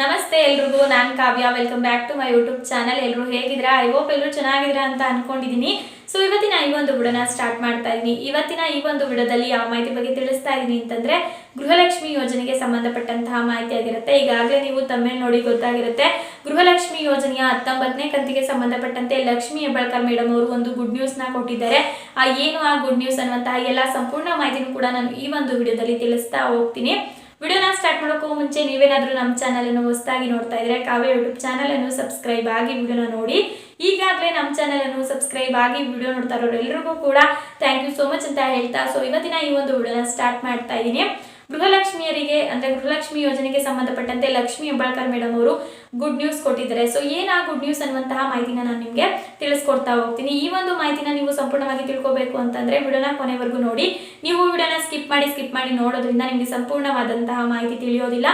ನಮಸ್ತೆ ಎಲ್ರಿಗೂ, ನಾನು Kavya. Welcome back to my YouTube channel ಎಲ್ಲರೂ ಹೇಗಿದ್ರಾ ಐ ಹೋಪ್ ಎಲ್ಲರೂ ಚೆನ್ನಾಗಿದ್ರ ಅಂತ ಅನ್ಕೊಂಡಿದ್ದೀನಿ ಸೊ ಇವತ್ತಿನ ಈ ಒಂದು ವಿಡೋನ ಸ್ಟಾರ್ಟ್ ಮಾಡ್ತಾ ಇದ್ದೀನಿ ಇವತ್ತಿನ ಈ ಒಂದು ವಿಡೋದಲ್ಲಿ ಯಾವ ಮಾಹಿತಿ ಬಗ್ಗೆ ತಿಳಿಸ್ತಾ ಇದ್ದೀನಿ ಅಂತಂದ್ರೆ, ಗೃಹಲಕ್ಷ್ಮಿ ಯೋಜನೆಗೆ ಸಂಬಂಧಪಟ್ಟಂತಹ ಮಾಹಿತಿ ಆಗಿರುತ್ತೆ. ಈಗಾಗಲೇ ನೀವು ತಮ್ಮೇ ನೋಡಿ ಗೊತ್ತಾಗಿರುತ್ತೆ. ಗೃಹಲಕ್ಷ್ಮಿ ಯೋಜನೆಯ ಹತ್ತೊಂಬತ್ತನೇ ಕಂತಿಗೆ ಸಂಬಂಧಪಟ್ಟಂತೆ ಲಕ್ಷ್ಮಿ ಹೆಬ್ಬಾಳ್ಕರ್ ಮೇಡಮ್ ಅವರು ಒಂದು ಗುಡ್ ನ್ಯೂಸ್ನ ಕೊಟ್ಟಿದ್ದಾರೆ. ಆ ಏನು ಆ ಗುಡ್ ನ್ಯೂಸ್ ಅನ್ನುವಂತಹ ಎಲ್ಲ ಸಂಪೂರ್ಣ ಮಾಹಿತಿನೂ ಕೂಡ ನಾನು ಈ ಒಂದು ವಿಡಿಯೋದಲ್ಲಿ ತಿಳಿಸ್ತಾ ಹೋಗ್ತೀನಿ. ವಿಡಿಯೋನ ಸ್ಟಾರ್ಟ್ ಮಾಡೋಕ್ಕೂ ಮುಂಚೆ ನೀವೇನಾದರೂ ನಮ್ಮ ಚಾನಲನ್ನು ಹೊಸದಾಗಿ ನೋಡ್ತಾ ಇದ್ರೆ ಕಾವ್ಯ ಯೂಟ್ಯೂಬ್ ಚಾನಲನ್ನು ಸಬ್ಸ್ಕ್ರೈಬ್ ಆಗಿ ವಿಡಿಯೋನ ನೋಡಿ. ಈಗಾಗಲೇ ನಮ್ಮ ಚಾನಲನ್ನು ಸಬ್ಸ್ಕ್ರೈಬ್ ಆಗಿ ವಿಡಿಯೋ ನೋಡ್ತಾ ಇರೋರು ಎಲ್ರಿಗೂ ಕೂಡ ಥ್ಯಾಂಕ್ ಯು ಸೋ ಮಚ್ ಅಂತ ಹೇಳ್ತಾ ಸೊ ಇವತ್ತಿನ ಈ ಒಂದು ವಿಡಿಯೋನ ಸ್ಟಾರ್ಟ್ ಮಾಡ್ತಾ ಇದ್ದೀನಿ. ಗೃಹಲಕ್ಷ್ಮಿಯರಿಗೆ, ಅಂದರೆ ಗೃಹಲಕ್ಷ್ಮಿ ಯೋಜನೆಗೆ ಸಂಬಂಧಪಟ್ಟಂತೆ ಲಕ್ಷ್ಮಿ ಹೆಬ್ಬಾಳ್ಕರ್ ಮೇಡಮ್ ಅವರು ಗುಡ್ ನ್ಯೂಸ್ ಕೊಟ್ಟಿದ್ದಾರೆ. ಸೊ ಏನ್ ಗುಡ್ ನ್ಯೂಸ್ ಅನ್ನುವಂತಹ ಮಾಹಿತಿನ ನಾನು ನಿಮಗೆ ತಿಳಿಸ್ಕೊಡ್ತಾ ಹೋಗ್ತೀನಿ. ಈ ಒಂದು ಮಾಹಿತಿನ ನೀವು ಸಂಪೂರ್ಣವಾಗಿ ತಿಳ್ಕೊಬೇಕು ಅಂತಂದ್ರೆ ವಿಡಿಯೋನ ಕೊನೆವರೆಗೂ ನೋಡಿ. ನೀವು ವಿಡಿಯೋನ ಸ್ಕಿಪ್ ಮಾಡಿ ಸ್ಕಿಪ್ ಮಾಡಿ ನೋಡೋದ್ರಿಂದ ನಿಮಗೆ ಸಂಪೂರ್ಣವಾದಂತಹ ಮಾಹಿತಿ ತಿಳಿಯೋದಿಲ್ಲ.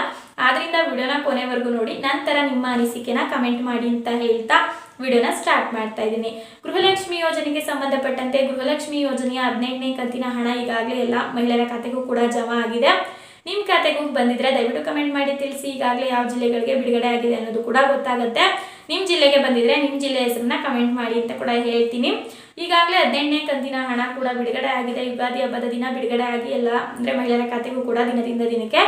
ಆದ್ರಿಂದ ವಿಡಿಯೋನ ಕೊನೆವರೆಗೂ ನೋಡಿ. ನಂತರ ನಿಮ್ಮ ಅನಿಸಿಕೆನ ಕಮೆಂಟ್ ಮಾಡಿ ಅಂತ ಹೇಳ್ತಾ ವಿಡಿಯೋನ ಸ್ಟಾರ್ಟ್ ಮಾಡ್ತಾ ಇದ್ದೀನಿ. ಗೃಹಲಕ್ಷ್ಮಿ ಯೋಜನೆಗೆ ಸಂಬಂಧಪಟ್ಟಂತೆ ಗೃಹಲಕ್ಷ್ಮಿ ಯೋಜನೆಯ ಹದಿನೆಂಟನೇ ಕಂತಿನ ಹಣ ಈಗಾಗಲೇ ಎಲ್ಲ ಮಹಿಳೆಯರ ಖಾತೆಗೂ ಕೂಡ ಜಮಾ ಆಗಿದೆ. ನಿಮ್ಮ ಖಾತೆಗೂ ಬಂದಿದ್ರೆ ದಯವಿಟ್ಟು ಕಮೆಂಟ್ ಮಾಡಿ ತಿಳಿಸಿ. ಈಗಾಗಲೇ ಯಾವ ಜಿಲ್ಲೆಗಳಿಗೆ ಬಿಡುಗಡೆ ಆಗಿದೆ ಅನ್ನೋದು ಕೂಡ ಗೊತ್ತಾಗುತ್ತೆ. ನಿಮ್ಮ ಜಿಲ್ಲೆಗೆ ಬಂದಿದ್ರೆ ನಿಮ್ಮ ಜಿಲ್ಲೆ ಹೆಸರನ್ನ ಕಮೆಂಟ್ ಮಾಡಿ ಅಂತ ಕೂಡ ಹೇಳ್ತೀನಿ. ಈಗಾಗಲೇ ಹದಿನೆಂಟನೇ ಕಂತಿನ ಹಣ ಕೂಡ ಬಿಡುಗಡೆ ಆಗಿದೆ. ಯುಗಾದಿ ಹಬ್ಬದ ದಿನ ಬಿಡುಗಡೆ ಆಗಿ ಎಲ್ಲ, ಅಂದರೆ ಮಹಿಳೆಯರ ಖಾತೆಗೂ ಕೂಡ ದಿನದಿಂದ ದಿನಕ್ಕೆ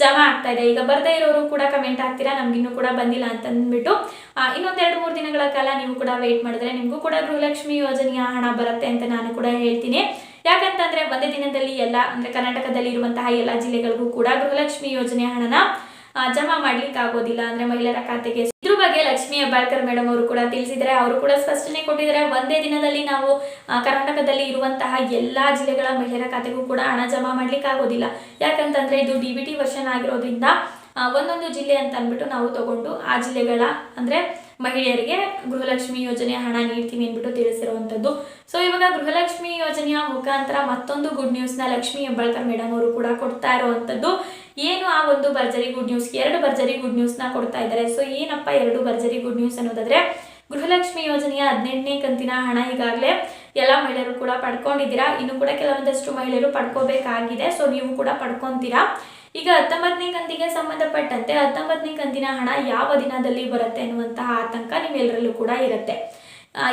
ಜಮಾ ಆಗ್ತಾ ಇದೆ. ಈಗ ಬರದೇ ಇರೋರು ಕೂಡ ಕಮೆಂಟ್ ಹಾಕ್ತೀರಾ? ನಮ್ಗಿನ್ನೂ ಕೂಡ ಬಂದಿಲ್ಲ ಅಂತ ಅಂದ್ಬಿಟ್ಟು. ಇನ್ನೊಂದೆರಡು ಮೂರು ದಿನಗಳ ಕಾಲ ನೀವು ಕೂಡ ವೆಯ್ಟ್ ಮಾಡಿದ್ರೆ ನಿಮಗೂ ಕೂಡ ಗೃಹಲಕ್ಷ್ಮಿ ಯೋಜನೆಯ ಹಣ ಬರುತ್ತೆ ಅಂತ ನಾನು ಕೂಡ ಹೇಳ್ತೀನಿ. ಯಾಕಂತಂದ್ರೆ ಒಂದೇ ದಿನದಲ್ಲಿ ಎಲ್ಲ, ಅಂದ್ರೆ ಕರ್ನಾಟಕದಲ್ಲಿ ಇರುವಂತಹ ಎಲ್ಲ ಜಿಲ್ಲೆಗಳಿಗೂ ಕೂಡ ಗೃಹಲಕ್ಷ್ಮಿ ಯೋಜನೆ ಹಣನ ಜಮಾ ಮಾಡ್ಲಿಕ್ಕೆ ಆಗೋದಿಲ್ಲ. ಅಂದ್ರೆ ಮಹಿಳೆಯರ ಖಾತೆಗೆ ಇದ್ರ ಬಗ್ಗೆ ಲಕ್ಷ್ಮಿ ಹೆಬ್ಬಾಳ್ಕರ್ ಮೇಡಮ್ ಅವರು ಕೂಡ ತಿಳಿಸಿದರೆ ಅವರು ಕೂಡ ಸ್ಪಷ್ಟನೆ ಕೊಟ್ಟಿದ್ದಾರೆ. ಒಂದೇ ದಿನದಲ್ಲಿ ನಾವು ಕರ್ನಾಟಕದಲ್ಲಿ ಇರುವಂತಹ ಎಲ್ಲಾ ಜಿಲ್ಲೆಗಳ ಮಹಿಳೆಯರ ಖಾತೆಗೂ ಕೂಡ ಹಣ ಜಮಾ ಮಾಡ್ಲಿಕ್ಕೆ ಆಗೋದಿಲ್ಲ. ಯಾಕಂತಂದ್ರೆ ಇದು ಡಿ ಬಿ ಟಿ ವರ್ಷನ್ ಆಗಿರೋದ್ರಿಂದ ಒಂದೊಂದು ಜಿಲ್ಲೆ ಅಂತ ಅಂದ್ಬಿಟ್ಟು ನಾವು ತಗೊಂಡು ಆ ಜಿಲ್ಲೆಗಳ, ಅಂದ್ರೆ ಮಹಿಳೆಯರಿಗೆ ಗೃಹಲಕ್ಷ್ಮಿ ಯೋಜನೆಯ ಹಣ ನೀಡ್ತೀವಿ ಅಂದ್ಬಿಟ್ಟು ತಿಳಿಸಿರುವಂಥದ್ದು. ಸೊ ಇವಾಗ ಗೃಹಲಕ್ಷ್ಮಿ ಯೋಜನೆಯ ಮುಖಾಂತರ ಮತ್ತೊಂದು ಗುಡ್ ನ್ಯೂಸ್ನ ಲಕ್ಷ್ಮಿ ಹೆಬ್ಬಾಳ್ಕರ್ ಮೇಡಮ್ ಅವರು ಕೂಡ ಕೊಡ್ತಾ ಇರುವಂಥದ್ದು. ಏನು ಆ ಒಂದು ಭರ್ಜರಿ ಗುಡ್ ನ್ಯೂಸ್ ಎರಡು ಭರ್ಜರಿ ಗುಡ್ ನ್ಯೂಸ್ನ ಕೊಡ್ತಾ ಇದ್ದಾರೆ. ಸೊ ಏನಪ್ಪ ಎರಡು ಭರ್ಜರಿ ಗುಡ್ ನ್ಯೂಸ್ ಅನ್ನೋದಾದ್ರೆ, ಗೃಹಲಕ್ಷ್ಮಿ ಯೋಜನೆಯ ಹದಿನೆಂಟನೇ ಕಂತಿನ ಹಣ ಈಗಾಗಲೇ ಎಲ್ಲ ಮಹಿಳೆಯರು ಕೂಡ ಪಡ್ಕೊಂಡಿದ್ದೀರಾ? ಇನ್ನು ಕೂಡ ಕೆಲವೊಂದಷ್ಟು ಮಹಿಳೆಯರು ಪಡ್ಕೋಬೇಕಾಗಿದೆ. ಸೊ ನೀವು ಕೂಡ ಪಡ್ಕೊಂತೀರಾ? ಈಗ ಹತ್ತೊಂಬತ್ತನೇ ಕಂತಿಗೆ ಸಂಬಂಧಪಟ್ಟಂತೆ ಹತ್ತೊಂಬತ್ತನೇ ಕಂತಿನ ಹಣ ಯಾವ ದಿನದಲ್ಲಿ ಬರುತ್ತೆ ಎನ್ನುವಂತಹ ಆತಂಕ ನಿಮ್ಮೆಲ್ಲರಲ್ಲೂ ಕೂಡ ಇರುತ್ತೆ.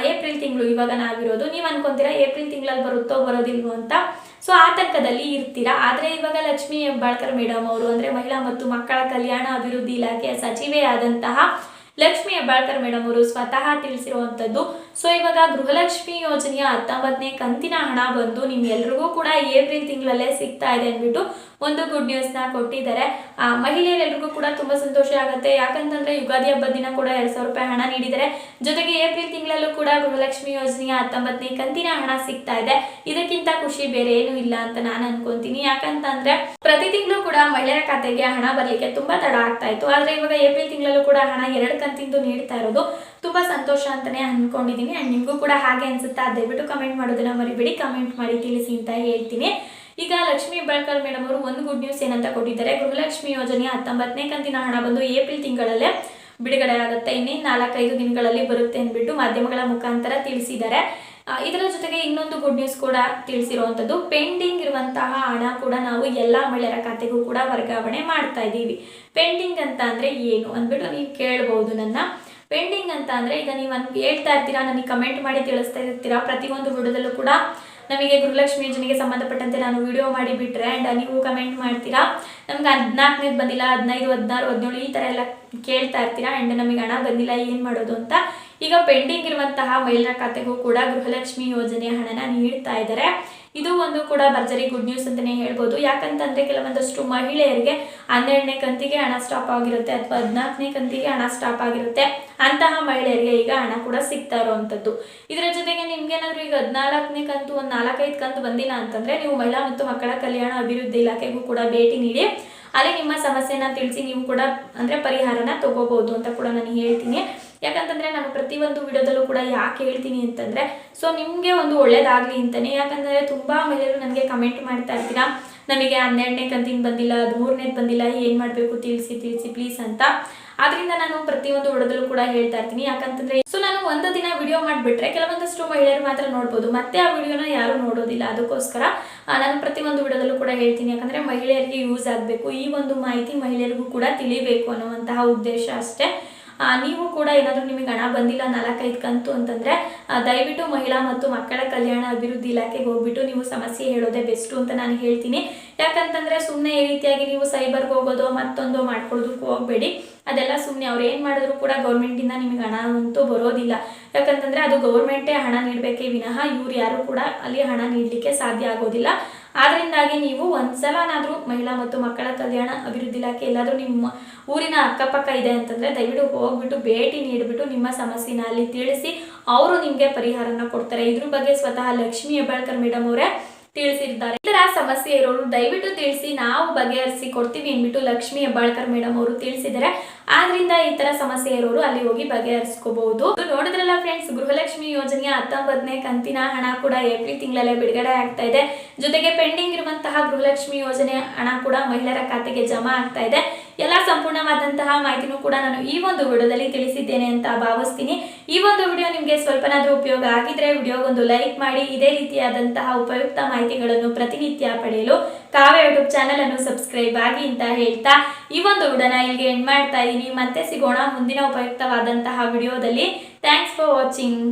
ಏಪ್ರಿಲ್ ತಿಂಗಳು ಇವಾಗ ನಾವಿರೋದು. ನೀವು ಅನ್ಕೊಂತೀರಾ ಏಪ್ರಿಲ್ ತಿಂಗಳಲ್ಲಿ ಬರುತ್ತೋ ಬರೋದಿಲ್ವೋ ಅಂತ? ಸೊ ಆತಂಕದಲ್ಲಿ ಇರ್ತೀರಾ. ಆದರೆ ಇವಾಗ ಲಕ್ಷ್ಮಿ ಹೆಬ್ಬಾಳ್ಕರ್ ಮೇಡಮ್ ಅವರು ಅಂದರೆ ಮಹಿಳಾ ಮತ್ತು ಮಕ್ಕಳ ಕಲ್ಯಾಣ ಅಭಿವೃದ್ಧಿ ಇಲಾಖೆಯ ಸಚಿವೆ ಆದಂತಹ ಲಕ್ಷ್ಮಿ ಹೆಬ್ಬಾಳ್ಕರ್ ಮೇಡಮ್ ಅವರು ಸ್ವತಃ ತಿಳಿಸಿರುವಂಥದ್ದು ಸೊ ಇವಾಗ ಗೃಹಲಕ್ಷ್ಮಿ ಯೋಜನೆಯ ಹತ್ತೊಂಬತ್ತನೇ ಕಂತಿನ ಹಣ ಬಂದು ನಿಮ್ಗೆಲ್ರಿಗೂ ಕೂಡ ಏಪ್ರಿಲ್ ತಿಂಗಳಲ್ಲೇ ಸಿಗ್ತಾ ಇದೆ ಅಂದ್ಬಿಟ್ಟು ಒಂದು ಗುಡ್ ನ್ಯೂಸ್ನ ಕೊಟ್ಟಿದ್ದಾರೆ. ಆ, ಮಹಿಳೆಯರೆಲ್ರಿಗೂ ಕೂಡ ತುಂಬ ಸಂತೋಷ ಆಗುತ್ತೆ. ಯಾಕಂತಂದ್ರೆ ಯುಗಾದಿ ಹಬ್ಬದ ದಿನ ಕೂಡ ಎರಡು ಸಾವಿರ ರೂಪಾಯಿ ಹಣ ನೀಡಿದ್ದಾರೆ. ಜೊತೆಗೆ ಏಪ್ರಿಲ್ ತಿಂಗಳಲ್ಲೂ ಕೂಡ ಗೃಹಲಕ್ಷ್ಮಿ ಯೋಜನೆಯ ಹತ್ತೊಂಬತ್ತನೇ ಕಂತಿನ ಹಣ ಸಿಗ್ತಾ ಇದೆ. ಇದಕ್ಕಿಂತ ಖುಷಿ ಬೇರೆ ಏನೂ ಇಲ್ಲ ಅಂತ ನಾನು ಅನ್ಕೊಂತೀನಿ. ಯಾಕಂತಂದ್ರೆ ಪ್ರತಿ ತಿಂಗಳು ಕೂಡ ಮಹಿಳೆಯರ ಖಾತೆಗೆ ಹಣ ಬರಲಿಕ್ಕೆ ತುಂಬಾ ತಡ ಆಗ್ತಾ ಇತ್ತು. ಆದ್ರೆ ಇವಾಗ ಏಪ್ರಿಲ್ ತಿಂಗಳಲ್ಲೂ ಕೂಡ ಹಣ ಎರಡು ಕಂತಿಂದು ನೀಡ್ತಾ ಇರೋದು ತುಂಬಾ ಸಂತೋಷ ಅಂತಾನೆ ಅನ್ಕೊಂಡಿದೀನಿ. ಅಂಡ್ ನಿಮಗೂ ಕೂಡ ಹಾಗೆ ಅನ್ಸುತ್ತಾ, ದಯವಿಟ್ಟು ಕಮೆಂಟ್ ಮಾಡೋದನ್ನ ಮರಿಬೇಡಿ. ಕಮೆಂಟ್ ಮಾಡಿ ತಿಳಿಸಿ ಅಂತ ಹೇಳ್ತೀನಿ. ಈಗ ಲಕ್ಷ್ಮಿ ಹೆಬ್ಬಾಳ್ಕರ್ ಮೇಡಮ್ ಅವರು ಒಂದು ಗುಡ್ ನ್ಯೂಸ್ ಏನಂತ ಕೊಟ್ಟಿದ್ದಾರೆ. ಗೃಹಲಕ್ಷ್ಮಿ ಯೋಜನೆಯ ಹತ್ತೊಂಬತ್ತನೇ ಕಂತಿನ ಹಣ ಬಂದು ಏಪ್ರಿಲ್ ತಿಂಗಳಲ್ಲೇ ಬಿಡುಗಡೆ ಆಗುತ್ತೆ. ಇನ್ನೇನು ನಾಲ್ಕೈದು ದಿನಗಳಲ್ಲಿ ಬರುತ್ತೆ ಅಂದ್ಬಿಟ್ಟು ಮಾಧ್ಯಮಗಳ ಮುಖಾಂತರ ತಿಳಿಸಿದ್ದಾರೆ. ಇದರ ಜೊತೆಗೆ ಇನ್ನೊಂದು ಗುಡ್ ನ್ಯೂಸ್ ಕೂಡ ತಿಳಿಸಿರುವಂಥದ್ದು, ಪೆಂಡಿಂಗ್ ಇರುವಂತಹ ಹಣ ಕೂಡ ನಾವು ಎಲ್ಲ ಮಹಿಳೆಯರ ಖಾತೆಗೂ ಕೂಡ ವರ್ಗಾವಣೆ ಮಾಡ್ತಾ ಇದ್ದೀವಿ. ಪೆಂಡಿಂಗ್ ಅಂತ ಅಂದರೆ ಏನು ಅಂದ್ಬಿಟ್ಟು ನೀವು ಕೇಳ್ಬೋದು ನನ್ನ. ಪೆಂಡಿಂಗ್ ಅಂತ ಅಂದರೆ ಈಗ ನೀವು ಹೇಳ್ತಾ ಇರ್ತೀರಾ, ನನಗೆ ಕಮೆಂಟ್ ಮಾಡಿ ತಿಳಿಸ್ತಾ ಇರ್ತೀರಾ, ಪ್ರತಿಯೊಂದು ವಿಡಿಯೋದಲ್ಲೂ ಕೂಡ ನಮಗೆ ಗೃಹಲಕ್ಷ್ಮಿ ಯೋಜನೆಗೆ ಸಂಬಂಧಪಟ್ಟಂತೆ ನಾನು ವಿಡಿಯೋ ಮಾಡಿ ಬಿಟ್ರೆ ಆ್ಯಂಡ್ ನೀವು ಕಮೆಂಟ್ ಮಾಡ್ತೀರಾ? ನಮ್ಗೆ ಹದಿನಾಲ್ಕನೇದು ಬಂದಿಲ್ಲ, ಹದಿನೈದು, ಹದಿನಾರು, ಹದಿನೇಳು ಈ ಥರ ಎಲ್ಲ ಕೇಳ್ತಾ ಇರ್ತೀರಾ? ಆ್ಯಂಡ್ ನಮಗೆ ಹಣ ಬಂದಿಲ್ಲ, ಏನು ಮಾಡೋದು ಅಂತ? ಈಗ ಪೆಂಡಿಂಗ್ ಇರುವಂತಹ ಮಹಿಳಾ ಖಾತೆಗೂ ಕೂಡ ಗೃಹಲಕ್ಷ್ಮಿ ಯೋಜನೆ ಹಣನ ನೀಡ್ತಾ ಇದ್ದಾರೆ. ಇದು ಒಂದು ಕೂಡ ಭರ್ಜರಿ ಗುಡ್ ನ್ಯೂಸ್ ಅಂತಲೇ ಹೇಳ್ಬೋದು. ಯಾಕಂತಂದ್ರೆ ಕೆಲವೊಂದಷ್ಟು ಮಹಿಳೆಯರಿಗೆ ಹನ್ನೆರಡನೇ ಕಂತಿಗೆ ಹಣ ಸ್ಟಾಪ್ ಆಗಿರುತ್ತೆ ಅಥವಾ ಹದಿನಾಲ್ಕನೇ ಕಂತಿಗೆ ಹಣ ಸ್ಟಾಪ್ ಆಗಿರುತ್ತೆ. ಅಂತಹ ಮಹಿಳೆಯರಿಗೆ ಈಗ ಹಣ ಕೂಡ ಸಿಗ್ತಾ ಇರುವಂಥದ್ದು ಇದರ ಜೊತೆಗೆ ನಿಮ್ಗೇನಾದರೂ ಈಗ ಹದಿನಾಲ್ಕನೇ ಕಂತು, ಒಂದು ನಾಲ್ಕೈದು ಕಂತು ಬಂದಿಲ್ಲ ಅಂತಂದ್ರೆ ನೀವು ಮಹಿಳಾ ಮತ್ತು ಮಕ್ಕಳ ಕಲ್ಯಾಣ ಅಭಿವೃದ್ಧಿ ಇಲಾಖೆಗೂ ಕೂಡ ಭೇಟಿ ನೀಡಿ. ಅಲ್ಲಿ ನಿಮ್ಮ ಸಮಸ್ಯೆನ ತಿಳಿಸಿ ನೀವು ಕೂಡ ಅಂದ್ರೆ ಪರಿಹಾರನ ತಗೋಬಹುದು ಅಂತ ಕೂಡ ನಾನು ಹೇಳ್ತೀನಿ. ಯಾಕಂತಂದ್ರೆ ನಾನು ಪ್ರತಿಯೊಂದು ವಿಡಿಯೋದಲ್ಲೂ ಕೂಡ ಯಾಕೆ ಹೇಳ್ತೀನಿ ಅಂತಂದ್ರೆ, ಸೊ ನಿಮಗೆ ಒಂದು ಒಳ್ಳೇದಾಗ್ಲಿ ಅಂತಾನೆ. ಯಾಕಂತಂದ್ರೆ ತುಂಬಾ ಮಹಿಳೆಯರು ನನಗೆ ಕಮೆಂಟ್ ಮಾಡ್ತಾ ಇರ್ತೀರಾ, ನನಗೆ ಹನ್ನೆರಡನೇ ಕಂತಿನ ಬಂದಿಲ್ಲ, ಹದಿಮೂರನೇದು ಬಂದಿಲ್ಲ, ಏನು ಮಾಡಬೇಕು ತಿಳಿಸಿ ತಿಳಿಸಿ ಪ್ಲೀಸ್ ಅಂತ. ಆದ್ರಿಂದ ನಾನು ಪ್ರತಿಯೊಂದು ಹೊಡೆದಲ್ಲೂ ಕೂಡ ಹೇಳ್ತಾ ಇರ್ತೀನಿ. ಯಾಕಂತಂದ್ರೆ, ಸೊ ನಾನು ಒಂದು ದಿನ ವಿಡಿಯೋ ಮಾಡಿಬಿಟ್ರೆ ಕೆಲವೊಂದಷ್ಟು ಮಹಿಳೆಯರು ಮಾತ್ರ ನೋಡ್ಬೋದು. ಮತ್ತೆ ಆ ವಿಡಿಯೋನ ಯಾರು ನೋಡೋದಿಲ್ಲ. ಅದಕ್ಕೋಸ್ಕರ ನಾನು ಪ್ರತಿಯೊಂದು ವಿಡಿಯೋದಲ್ಲೂ ಕೂಡ ಹೇಳ್ತೀನಿ. ಯಾಕಂದ್ರೆ ಮಹಿಳೆಯರಿಗೆ ಯೂಸ್ ಆಗಬೇಕು. ಈ ಒಂದು ಮಾಹಿತಿ ಮಹಿಳೆಯರಿಗೂ ಕೂಡ ತಿಳಿಬೇಕು ಅನ್ನುವಂತಹ ಉದ್ದೇಶ ಅಷ್ಟೇ. ನೀವು ಕೂಡ ಏನಾದರೂ ನಿಮಗೆ ಹಣ ಬಂದಿಲ್ಲ, ನಾಲ್ಕೈದು ಕಂತು ಅಂತಂದರೆ ದಯವಿಟ್ಟು ಮಹಿಳಾ ಮತ್ತು ಮಕ್ಕಳ ಕಲ್ಯಾಣ ಅಭಿವೃದ್ಧಿ ಇಲಾಖೆಗೆ ಹೋಗ್ಬಿಟ್ಟು ನೀವು ಸಮಸ್ಯೆ ಹೇಳೋದೇ ಬೆಸ್ಟು ಅಂತ ನಾನು ಹೇಳ್ತೀನಿ. ಯಾಕಂತಂದರೆ ಸುಮ್ಮನೆ ಈ ರೀತಿಯಾಗಿ ನೀವು ಸೈಬರ್ಗೆ ಹೋಗೋದು, ಮತ್ತೊಂದು ಮಾಡ್ಕೊಳ್ಳೋದಕ್ಕೆ ಹೋಗಬೇಡಿ. ಅದೆಲ್ಲ ಸುಮ್ಮನೆ ಅವ್ರು ಏನು ಮಾಡಿದ್ರು ಕೂಡ ಗೌರ್ಮೆಂಟಿಂದ ನಿಮಗೆ ಹಣ ಅಂತೂ ಬರೋದಿಲ್ಲ. ಯಾಕಂತಂದರೆ ಅದು ಗೌರ್ಮೆಂಟೇ ಹಣ ನೀಡಬೇಕೇ ವಿನಃ ಇವ್ರು ಯಾರು ಕೂಡ ಅಲ್ಲಿ ಹಣ ನೀಡಲಿಕ್ಕೆ ಸಾಧ್ಯ ಆಗೋದಿಲ್ಲ. ಆದ್ರಿಂದಾಗಿ ನೀವು ಒಂದ್ಸಲನಾದರೂ ಮಹಿಳಾ ಮತ್ತು ಮಕ್ಕಳ ಕಲ್ಯಾಣ ಅಭಿವೃದ್ಧಿ ಇಲಾಖೆ ಎಲ್ಲಾದರೂ ನಿಮ್ಮ ಊರಿನ ಅಕ್ಕಪಕ್ಕ ಇದೆ ಅಂತಂದರೆ ದಯವಿಟ್ಟು ಹೋಗ್ಬಿಟ್ಟು ಭೇಟಿ ನೀಡಿಬಿಟ್ಟು ನಿಮ್ಮ ಸಮಸ್ಯೆನ ಅಲ್ಲಿ ತಿಳಿಸಿ, ಅವರು ನಿಮಗೆ ಪರಿಹಾರನ ಕೊಡ್ತಾರೆ. ಇದ್ರ ಬಗ್ಗೆ ಸ್ವತಃ ಲಕ್ಷ್ಮಿ ಹೆಬ್ಬಾಳ್ಕರ್ ಮೇಡಮ್ ಅವರೇ ತಿಳಿಸಿದ್ದಾರೆ. ಇತರ ಸಮಸ್ಯೆ ಇರೋರು ದಯವಿಟ್ಟು ತಿಳಿಸಿ, ನಾವು ಬಗೆಹರಿಸಿ ಕೊಡ್ತೀವಿ ಅಂದ್ಬಿಟ್ಟು ಲಕ್ಷ್ಮಿ ಹೆಬ್ಬಾಳ್ಕರ್ ಮೇಡಮ್ ಅವರು ತಿಳಿಸಿದ್ದಾರೆ. ಆದ್ರಿಂದ ಈ ತರ ಸಮಸ್ಯೆ ಇರೋರು ಅಲ್ಲಿ ಹೋಗಿ ಬಗೆಹರಿಸ್ಕೋಬಹುದು. ನೋಡಿದ್ರಲ್ಲ ಫ್ರೆಂಡ್ಸ್ ಗೃಹಲಕ್ಷ್ಮಿ ಯೋಜನೆಯ ಹತ್ತೊಂಬತ್ತನೇ ಕಂತಿನ ಹಣ ಕೂಡ ಏಪ್ರಿಲ್ ತಿಂಗಳಲ್ಲೇ ಬಿಡುಗಡೆ ಆಗ್ತಾ ಇದೆ. ಜೊತೆಗೆ ಪೆಂಡಿಂಗ್ ಇರುವಂತಹ ಗೃಹಲಕ್ಷ್ಮಿ ಯೋಜನೆ ಹಣ ಕೂಡ ಮಹಿಳೆಯರ ಖಾತೆಗೆ ಜಮಾ ಆಗ್ತಾ ಇದೆ. ಎಲ್ಲ ಸಂಪೂರ್ಣವಾದಂತಹ ಮಾಹಿತಿನೂ ಕೂಡ ನಾನು ಈ ಒಂದು ವಿಡಿಯೋದಲ್ಲಿ ತಿಳಿಸಿದ್ದೇನೆ ಅಂತ ಭಾವಿಸ್ತೀನಿ. ಈ ಒಂದು ವಿಡಿಯೋ ನಿಮಗೆ ಸ್ವಲ್ಪನಾದರೂ ಉಪಯೋಗ ಆಗಿದ್ರೆ ವಿಡಿಯೋಗೊಂದು ಲೈಕ್ ಮಾಡಿ, ಇದೇ ರೀತಿಯಾದಂತಹ ಉಪಯುಕ್ತ ಮಾಹಿತಿಗಳನ್ನು ಪ್ರತಿನಿತ್ಯ ಪಡೆಯಲು ಕಾವ್ಯ ಯೂಟ್ಯೂಬ್ ಚಾನಲ್ ಅನ್ನು ಸಬ್ಸ್ಕ್ರೈಬ್ ಆಗಿ ಅಂತ ಹೇಳ್ತಾ ಈ ಒಂದು ವಿಡಿಯೋನ ಇಲ್ಲಿಗೆ ಎಂಡ್ ಮಾಡ್ತಾ ಇದ್ದೀನಿ. ಮತ್ತೆ ಸಿಗೋಣ ಮುಂದಿನ ಉಪಯುಕ್ತವಾದಂತಹ ವಿಡಿಯೋದಲ್ಲಿ. Thanks for watching